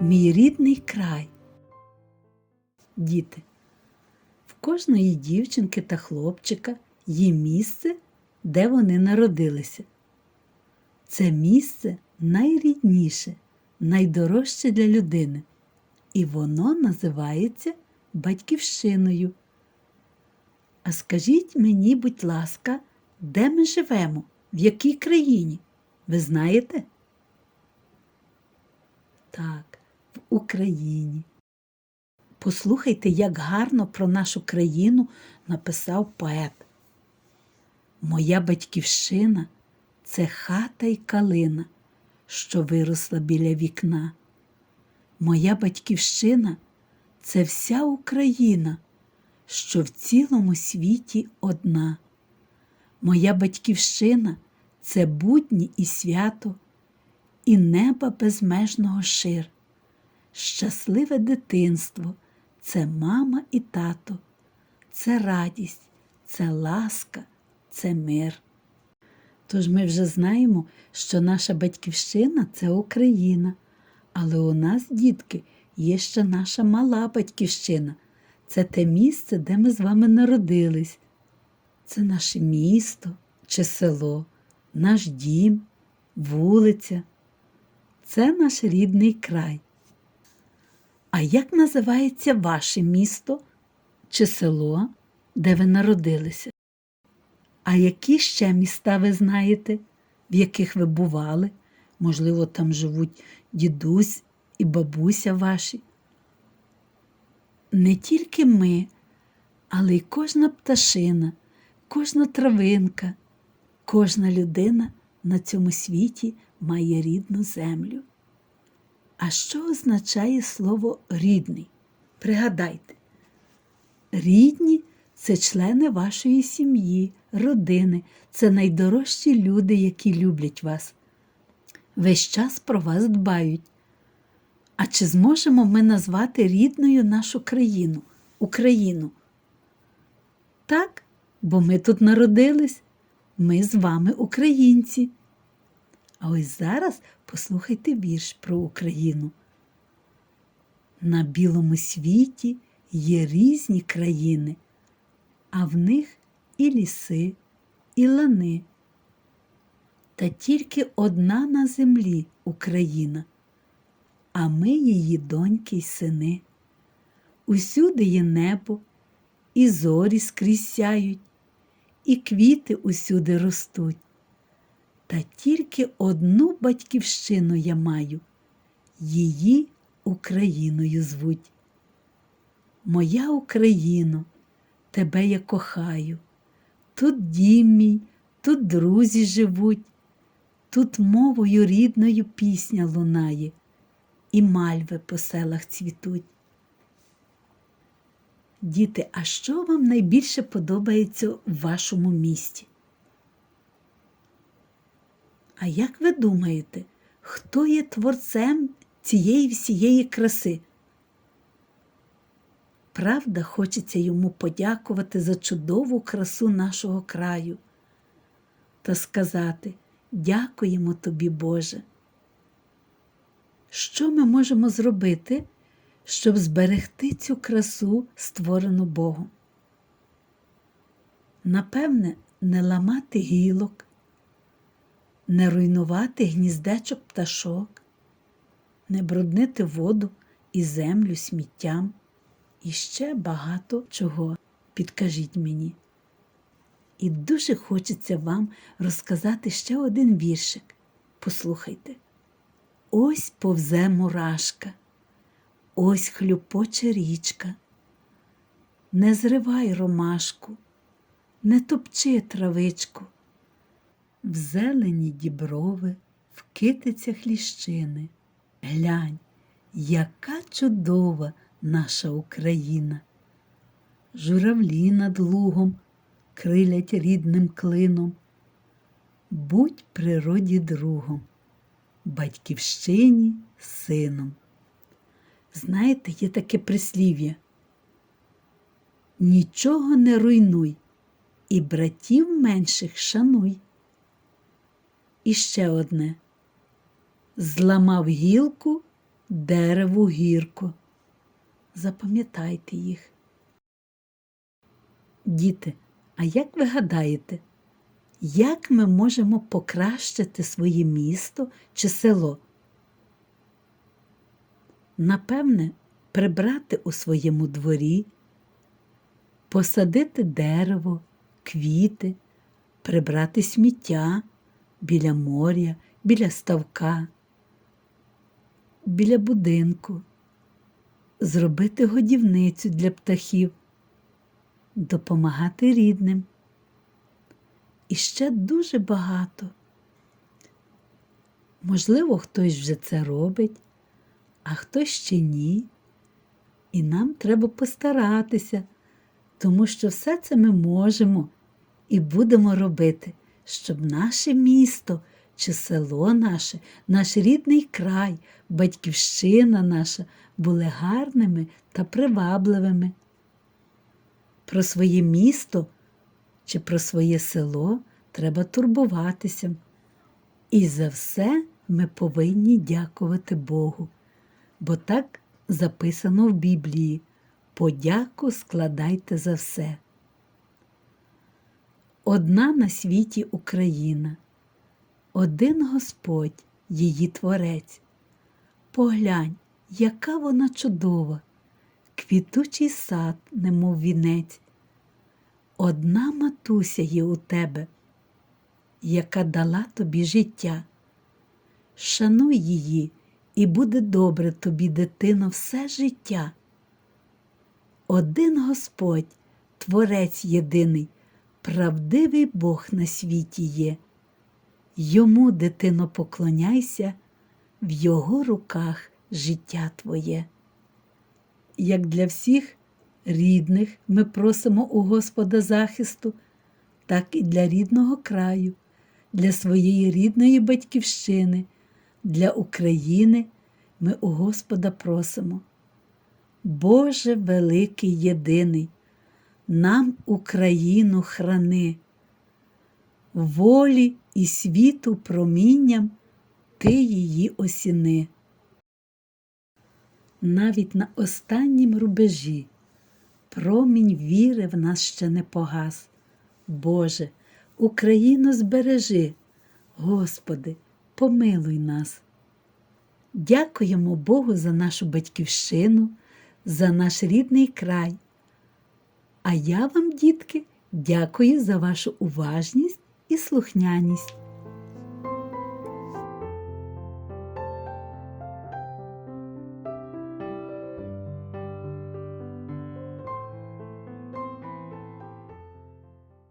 мій рідний край. Діти, в кожної дівчинки та хлопчика є місце, де вони народилися. Це місце найрідніше, найдорожче для людини, і воно називається батьківщиною. А скажіть мені, будь ласка, де ми живемо? В якій країні? Ви знаєте? Так, Україні. Послухайте, як гарно про нашу країну написав поет. Моя батьківщина це хата й калина, що виросла біля вікна. Моя батьківщина це вся Україна, що в цілому світі одна. Моя батьківщина це будні і свято, і неба безмежного шир. Щасливе дитинство це мама і тато, це радість, це ласка, це мир. Тож ми вже знаємо, що наша батьківщина це Україна, але у нас, дітки, є ще наша мала батьківщина. Це те місце, де ми з вами народились. Це наше місто чи село, наш дім, вулиця. Це наш рідний край. А як називається ваше місто чи село, де ви народилися? А які ще міста ви знаєте, в яких ви бували? Можливо, там живуть дідусь і бабуся ваші? Не тільки ми, але й кожна пташина, кожна травинка, кожна людина на цьому світі має рідну землю. А що означає слово рідний? Пригадайте, рідні це члени вашої сім'ї, родини, це найдорожчі люди, які люблять вас. Весь час про вас дбають. А чи зможемо ми назвати рідною нашу країну, Україну? Так, бо ми тут народились, ми з вами українці. А ось зараз послухайте вірш про Україну. На білому світі є різні країни, а в них і ліси, і лани. Та тільки одна на землі Україна, а ми її доньки й сини. Усюди є небо, і зорі скрізь сяють, і квіти усюди ростуть. Та тільки одну батьківщину я маю, її Україною звуть. Моя Україно, тебе я кохаю, тут дім мій, тут друзі живуть, тут мовою рідною пісня лунає, і мальви по селах цвітуть. Діти, а що вам найбільше подобається в вашому місті? А як ви думаєте, хто є творцем цієї всієї краси? Правда, хочеться йому подякувати за чудову красу нашого краю та сказати дякуємо тобі, Боже. Що ми можемо зробити, щоб зберегти цю красу, створену Богом? Напевне, не ламати гілок, не руйнувати гніздечок пташок, не бруднити воду і землю сміттям і ще багато чого. Підкажіть мені. І дуже хочеться вам розказати ще один віршик. Послухайте. Ось повзе мурашка, ось хлюпоче річка. Не зривай ромашку, не топчи травичку. В зелені діброви, в китицях ліщини. Глянь, яка чудова наша Україна. Журавлі над лугом крилять рідним клином. Будь природі другом, батьківщині сином. Знаєте, є таке прислів'я. Нічого не руйнуй, і братів менших шануй. І ще одне. Зламав гілку, дереву гірко. Запам'ятайте їх. Діти, а як ви гадаєте, як ми можемо покращити своє місто чи село? Напевне, прибрати у своєму дворі, посадити дерево, квіти, прибрати сміття біля моря, біля ставка, біля будинку, зробити годівницю для птахів, допомагати рідним. І ще дуже багато. Можливо, хтось вже це робить, а хтось ще ні. І нам треба постаратися, тому що все це ми можемо і будемо робити, щоб наше місто чи село наше, наш рідний край, батьківщина наша були гарними та привабливими. Про своє місто чи про своє село треба турбуватися. І за все ми повинні дякувати Богу, бо так записано в Біблії подяку складайте за все. Одна на світі Україна, один Господь, її творець. Поглянь, яка вона чудова, квітучий сад, немов вінець. Одна матуся є у тебе, яка дала тобі життя. Шануй її, і буде добре тобі, дитино, все життя. Один Господь, Творець єдиний, правдивий Бог на світі є. Йому, дитино, поклоняйся, в його руках життя твоє. Як для всіх рідних ми просимо у Господа захисту, так і для рідного краю, для своєї рідної батьківщини, для України ми у Господа просимо. Боже великий єдиний, нам Україну храни, волі і світу промінням ти її осіни. Навіть на останнім рубежі промінь віри в нас ще не погас. Боже, Україну збережи, Господи, помилуй нас. Дякуємо Богу за нашу батьківщину, за наш рідний край. А я вам, дітки, дякую за вашу уважність і слухняність.